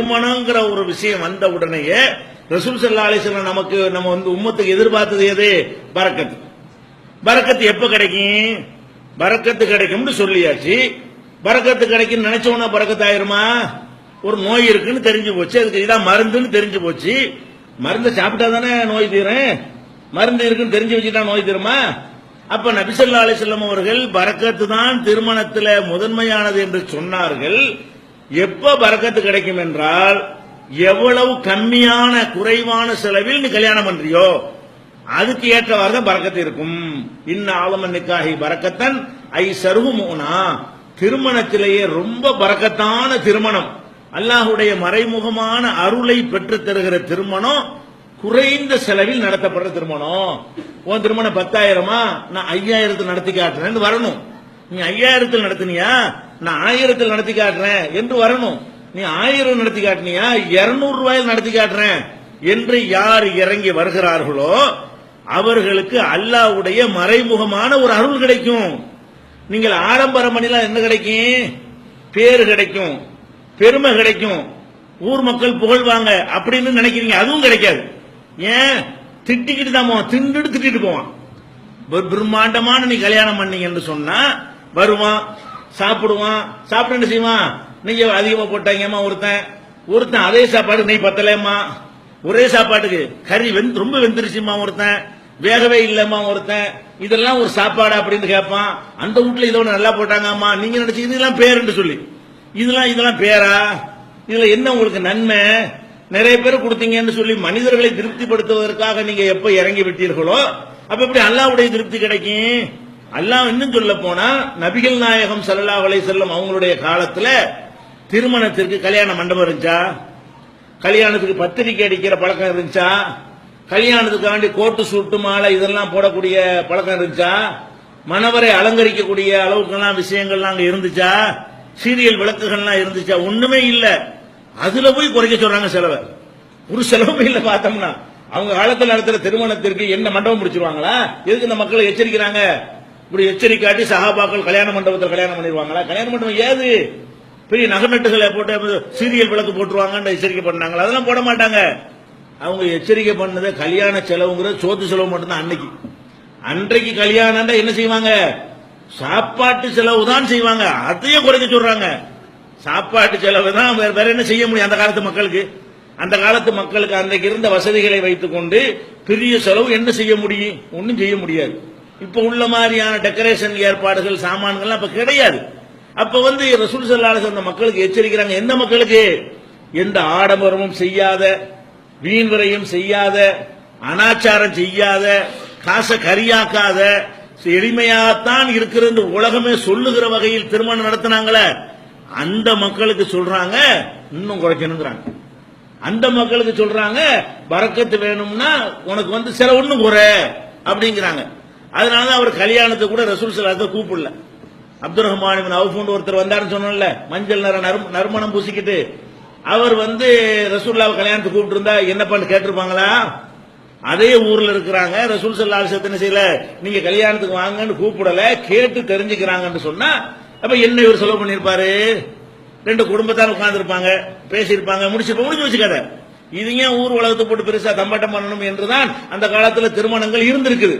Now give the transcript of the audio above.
திருமணங்கிற ஒரு விஷயம் வந்த உடனேயே ரசூல் சல்லா அலிஸ்லாம் நமக்கு நம்ம வந்து உம்மத்துக்கு எதிர்பார்த்தது எது? பரக்கத்து. பரக்கத்து எப்ப கிடைக்கும்? பரக்கத்து கிடைக்கும்னு சொல்லியாச்சு. பரக்கத்து கிடைக்கும் நினைச்சோன்னா பரக்கத்து ஆயிருமா? ஒரு நோய் இருக்குன்னு தெரிஞ்சு போச்சு. அதுக்கு இதான் மருந்துன்னு தெரிஞ்சு போச்சு. மருந்தை சாப்பிட்டா தானே நோய் தீரும்? மருந்து இருக்குன்னு தெரிஞ்சு வச்சுட்டா நோய் தீருமா? அப்ப நபிசல்லா அலிஸ்லாம் அவர்கள் பரக்கத்து தான் திருமணத்துல முதன்மையானது என்று சொன்னார்கள். எப்ப பரக்கத்து கிடைக்கும் என்றால் எவ்வளவு கம்மியான குறைவான செலவில் நீ கல்யாணம் பண்றியோ அதுக்கு ஏற்றவாறு தான் பரக்கத்து இருக்கும். இன்ன ஆலமன் நிக்காகி பரக்கத்தன் ஐ சருகுமோனா திருமணத்திலேயே ரொம்ப பரக்கத்தான திருமணம். அல்லாஹுடைய மறைமுகமான அருளை பெற்று தருகிற திருமணம் குறைந்த செலவில் நடத்தப்படுற திருமணம். உன் திருமணம் பத்தாயிரமா? நான் ஐயாயிரத்தில் நடத்தி காட்டுறேன்னு வரணும். நீ ஐயாயிரத்தில் நடத்தினியா? நான் ஆயிரத்தில் நடத்தி காட்டுறேன் என்று வரணும். நீ ஆயிரம் நடத்தி காட்டினியா? இருநூறு ரூபாயில் நடத்தி காட்டுறேன். என்று யார் இறங்கி வருகிறார்களோ அவர்களுக்கு அல்லாஹ்வுடைய மறைமுகமான ஒரு அருள் கிடைக்கும். நீங்கள் ஆடம்பரம் பண்ணிலாம் என்ன கிடைக்கும்? பேர் கிடைக்கும் பெருமை கிடைக்கும். ஊர் மக்கள் புகழ்வாங்க அப்படின்னு நினைக்கிறீங்க அதுவும் கிடைக்காது. ஏன்? திட்டிக்கிட்டு தான் போவான் திண்டுட்டு திட்டிட்டு போவான். ஒரு பிரம்மாண்டமான நீ கல்யாணம் பண்ணீங்கன்னு சொன்னா வருவான். சாப்பிடுவான். சாப்பிட்டு என்ன செய்வான்? நீங்க அதிகமா போட்டாங்கம்மா ஒருத்தன் ஒருத்தன் அதே சாப்பாடு நெய் பத்தலையம்மா. ஒரே சாப்பாட்டுக்கு கறி வெந்து ரொம்ப வெந்துருச்சுமா ஒருத்தன் வேகவே இல்லம்மா ஒருத்தன் இதெல்லாம் ஒரு சாப்பாடு அப்படின்னு கேட்பான் அந்த வீட்டுல இதை ஒன்று நல்லா போட்டாங்கம்மா. நீங்க நினைச்சு இதெல்லாம் பேருன்னு சொல்லி. இதெல்லாம் இதெல்லாம் பேரா? இதுல என்ன உங்களுக்கு நன்மை? நிறைய பேர் கொடுத்தீங்கன்னு சொல்லி மனிதர்களை திருப்திப்படுத்துவதற்காக நீங்க எப்ப இறங்கி விட்டீர்களோ அப்ப எப்படி அல்லாவுடைய திருப்தி கிடைக்கும்? அல்லாஹ் இன்னும் சொல்ல போனா நபிகள் நாயகம் சல்லா அலைஹி செல்லம் அவங்களுடைய காலத்துல திருமணத்திற்கு கல்யாண மண்டபம் இருந்துச்சா? கல்யாணத்துக்கு பத்திரிக்கை அடிக்கிற பழக்கம் இருந்துச்சா? கல்யாணத்துக்காண்டி கோட்டு சூட்டு மாலை இதெல்லாம் போடக்கூடிய பழக்கம் இருந்துச்சா? மணவரை அலங்கரிக்கக்கூடிய அளவுக்கெல்லாம் விஷயங்கள்லாம் அங்க இருந்துச்சா? சீரியல் விளக்குகள்லாம் இருந்துச்சா? ஒண்ணுமே இல்ல. அதுல போய் குறைக்க சொல்றாங்க செலவை ஒரு செலவுமே இல்ல பார்த்தோம்னா. அவங்க காலத்தில் நடத்துற திருமணத்திற்கு என்ன மண்டபம் பிடிச்சிருவாங்களா எதுக்கு இந்த மக்களை எச்சரிக்கிறாங்க? இப்படி எச்சரிக்காட்டி சகாபாக்கள் கல்யாண மண்டபத்தில் கல்யாணம் பண்ணிடுவாங்களா கல்யாண மண்டபம் ஏது? பெரிய நகநட்டுகளை போட்டு சீரியல் விளக்கு போட்டுருவாங்கன்னு எச்சரிக்கை பண்ணாங்களா? அதெல்லாம் போட மாட்டாங்க. அவங்க எச்சரிக்கை பண்ணது கல்யாண செலவுங்கிறது சோத்து செலவு மட்டும்தான் அன்னைக்கு. அன்றைக்கு கல்யாணம் என்ன செய்வாங்க? சாப்பாட்டு செலவு தான் செய்வாங்க. அதையும் குறைக்க சொல்றாங்க. சாப்பாட்டு செலவு தான் வேற வேற என்ன செய்ய முடியும் அந்த காலத்து மக்களுக்கு? அந்த காலத்து மக்களுக்கு அன்றைக்கு இருந்த வசதிகளை வைத்துக் கொண்டு பெரிய செலவு என்ன செய்ய முடியும்? ஒன்றும் செய்ய முடியாது. இப்ப உள்ள மாதிரியான டெக்கரேஷன் ஏற்பாடுகள் சாமான்கள்லாம் அப்ப கிடையாது. அப்ப வந்து ரசூல் சல்லாஹ் அந்த மக்களுக்கு எச்சரிக்கிறாங்க எந்த மக்களுக்கு? எந்த ஆடம்பரமும் செய்யாத வீண்வரையும் செய்யாத அனாச்சாரம் செய்யாத காசை கரியாக்காத எளிமையாகத்தான் இருக்கிறது உலகமே சொல்லுகிற வகையில் திருமணம் நடத்தினாங்களே அந்த மக்களுக்கு சொல்றாங்க இன்னும் குறைக்கணுங்கிறாங்க. அந்த மக்களுக்கு சொல்றாங்க வரக்கத்து வேணும்னா உனக்கு வந்து சில ஒண்ணு குறை அப்படிங்கிறாங்க. அதனால அவர் கல்யாணத்தை கூட ரசூல் சலாத்தை கூப்பிடல. அப்துல் ரஹ்மான் அவுஃபுன்னு ஒருத்தர் வந்தாருன்னு சொன்னோம்ல மஞ்சள் நிற நறுமணம் பூசிக்கிட்டு அவர் வந்து ரசூல்லாவை கல்யாணத்துக்கு கூப்பிட்டு இருந்தா என்ன பண்ணு கேட்டிருப்பாங்களா? அதே ஊர்ல இருக்கிறாங்க ரசூல் சல்லா சத்தின செய்யல நீங்க கல்யாணத்துக்கு வாங்கன்னு கூப்பிடல கேட்டு தெரிஞ்சுக்கிறாங்கன்னு சொன்னா அப்ப என்ன இவர் செலவு பண்ணிருப்பாரு ரெண்டு குடும்பத்தார் உட்கார்ந்துருப்பாங்க பேசியிருப்பாங்க முடிச்சு முடிஞ்சு வச்சுக்காத. இது ஏன் ஊர் உலகத்தை போட்டு பெருசா தம்பாட்டம் பண்ணணும் என்றுதான் அந்த காலத்துல திருமணங்கள் இருந்திருக்குது.